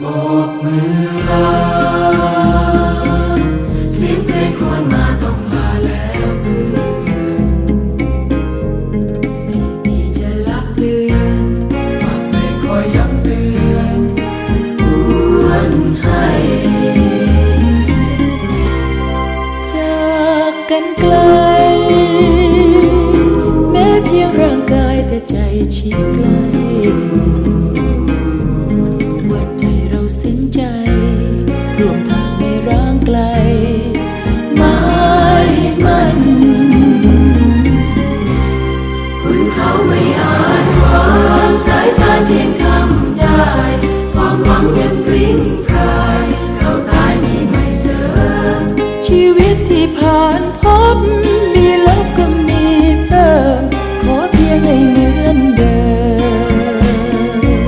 โบกมือลาเสียงเพลงควรมาต้องมาแล้วเพื่อนที่จะลักเลือนฝากเพลงคอยย้ำเตือนหวนให้ จากกันไกล แม้เพียงร่างกายแต่ใจชิดใกล้ ไกลหมายมันคุณเขาไม่อาจวางสายตาเทียงคำได้ ความหวังยังริ้งพรายเขาตายนี่ไม่เสริมชีวิตที่ผ่านพบมีลบก็มีเพิ่มขอเพียงให้เหมือนเดิ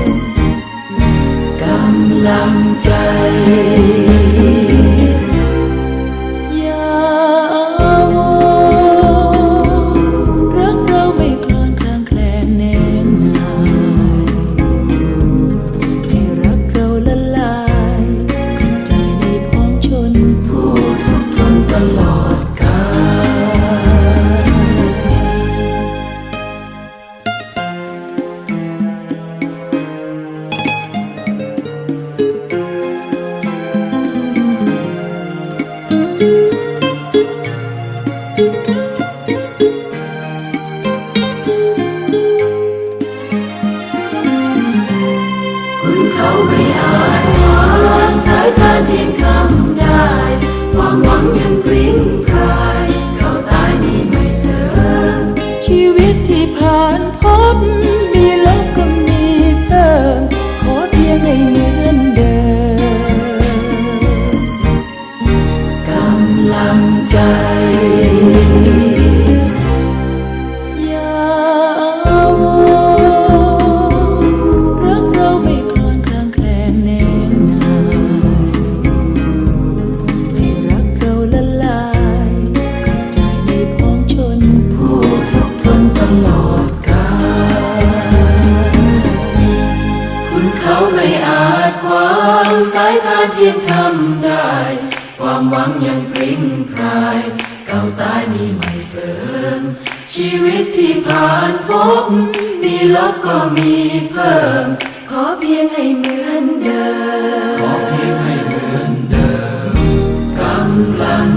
มกำลังใจ คุณ เขาไม่อาจขวางสายทานเที่ยงทำได้ ความหวังยังปริ้งพราย เก่าตายมีใหม่เสริม ชีวิตที่ผ่านพบมีลบก็มีเพิ่ม ขอเพียงให้เหมือนเดิม ขอเพียงให้เหมือนเดิมกำลัง